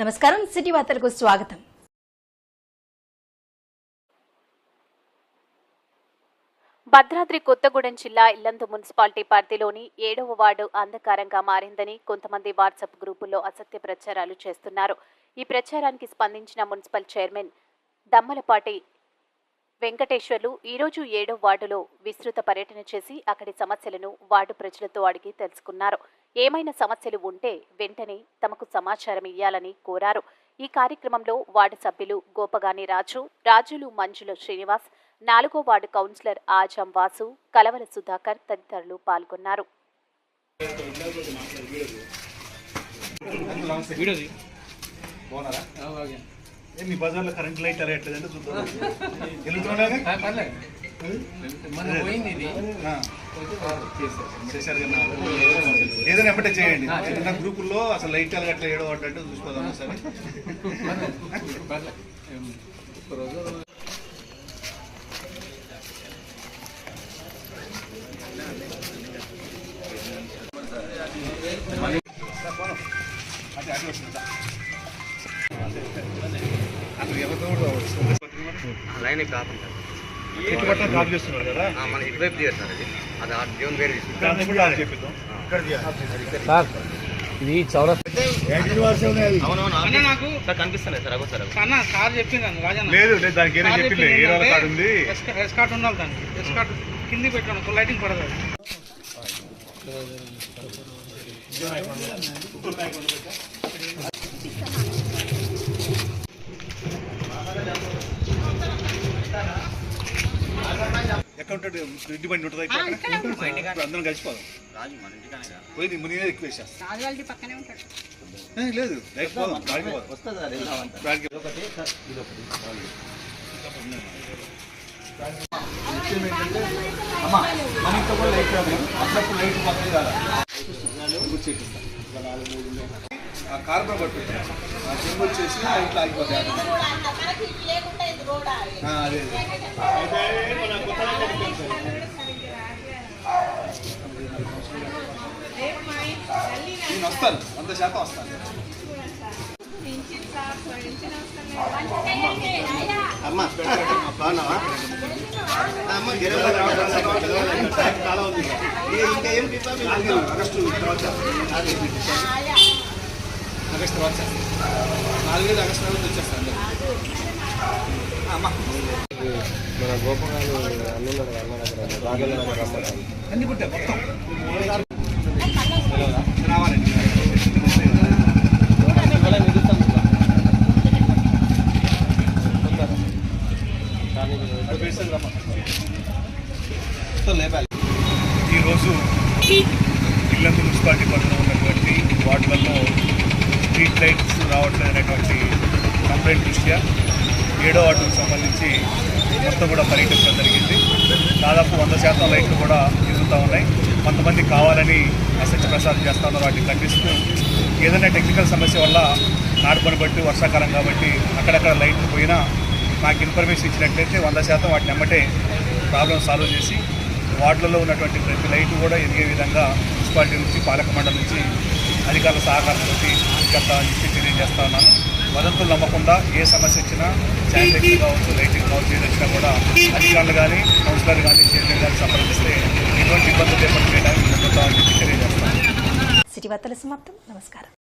నమస్కారం సిటీ వార్తలకు స్వాగతం. భద్రాద్రి కొత్తగూడెం జిల్లా ఇల్లందు మున్సిపాలిటీ పరిధిలోని ఏడవ వార్డు అంధకారంగా మారిందని కొంతమంది వాట్సాప్ గ్రూపుల్లో అసత్య ప్రచారాలు చేస్తున్నారు. ఈ ప్రచారానికి స్పందించిన మున్సిపల్ చైర్మన్ దమ్మలపాటి వెంకటేశ్వర్లు ఈరోజు ఏడో వార్డులో విస్తృత పర్యటన చేసి అక్కడి సమస్యలను వార్డు ప్రజలతో అడిగి తెలుసుకున్నారు. ఏమైనా సమస్యలు ఉంటే వెంటనే తమకు సమాచారం ఇవ్వాలని కోరారు. ఈ కార్యక్రమంలో వార్డు సభ్యులు గోపగాని రాజు రాజులు మంజుల శ్రీనివాస్ నాలుగో వార్డు కౌన్సిలర్ ఆజం వాసు కలవల సుధాకర్ తదితరులు పాల్గొన్నారు. మీ బజార్లో కరెంట్ లైట్ ఎలా ఎట్లేదంటే చూద్దాం. ఏదైనా ఎప్పటే చేయండి. నా గ్రూపుల్లో అసలు లైట్ ఎలా ఏడో అంటే చూసుకోదాం సరే అదే వస్తుందా అక్కడ ఎవరితో కూడా లైన్ కాకుండా మన ఇటువైపు చేస్తారు అది అది ఆ దేవుని ఇక్కడ సార్ ఇది అవునవును సార్ అగో సార్. అన్న సార్ చెప్పింది లేదు లేదు దానికి సార్ చెప్పింది? ఏ ఏంటంటే కార్డు ఉంది? ఎస్కా- ఎస్కాట్ ఉండాలి దానికి. ఎస్కాట్ కింది పెట్టాను లైటింగ్ పడదు అది. అకౌంటెంట్ రెడ్డి బండి ఉంటుంది ఇక్కడ అందరం కలిసిపోదాం రాజు మన ఇంటికానే కదా. పోయి నీ మునిగే ఎక్కువ లేదు రైట్ పోదాం గాడికి పోదాం. వస్తుంది సార్ వెళ్దామంట గాడికి ఆ కార్బన్ పట్టు ఆ జిమ్ వచ్చేసి లైట్ ఆగిపోతాయి. ఆ, అదే అదే. నేను వస్తాను. వంద శాతం వస్తాను. అమ్మా బాగున్నావా? అమ్మ చాలా ఉంది. ఇంకా ఏం ఆగస్టు తర్వాత. ఆగస్టు తర్వాత నాలుగైదు ఆగస్టు తర్వాత వచ్చేస్తాను మన గోపగారు అన్నున్నాడు అన్న దగ్గర. అన్ని పుట్టే మొత్తం. ఈరోజు ఇల్లందు మున్సిపాలిటీ పరిధిలో ఉన్నటువంటి వార్డులలో స్ట్రీట్ లైట్స్ రావట్లేదు అనేటువంటి కంప్లైంట్ దృష్ట్యా ఏడో వార్డుకు సంబంధించి మొత్తం కూడా పర్యటించడం జరిగింది. దాదాపు వంద శాతం లైట్లు కూడా ఎదుగుతూ ఉన్నాయి. కొంతమంది కావాలని అసత్య ప్రసారం చేస్తా ఉన్నారు వాటిని ఖండిస్తూ ఏదైనా టెక్నికల్ సమస్య వల్ల నాడుపని బట్టి వర్షాకాలం కాబట్టి అక్కడక్కడ లైట్లు పోయినా నాకు ఇన్ఫర్మేషన్ ఇచ్చినట్లయితే వంద శాతం వాటిని ఎమ్మటే ప్రాబ్లం సాల్వ్ చేసి వార్డులలో ఉన్నటువంటి ప్రతి లైట్ కూడా ఎదిగే విధంగా మున్సిపాలిటీ నుంచి పాలక మండలి నుంచి అధికారుల సహకారంతో గత చెప్పి తెలియజేస్తా ఉన్నాను. వదంతులు నమ్మకుండా ఏ సమస్య వచ్చినా శానిటైజర్ కావచ్చు లైటింగ్ కావచ్చు ఏది వచ్చినా కూడా అధికారులు కానీ కౌన్సిలర్ కానీ చైర్మన్ కానీ సంప్రదిస్తే ఎటువంటి ఇబ్బందులు ఏర్పడి చేయడానికి ముందుతామని చెప్పి తెలియజేస్తాను. సిటీ వార్తల సమాప్తం. నమస్కారం.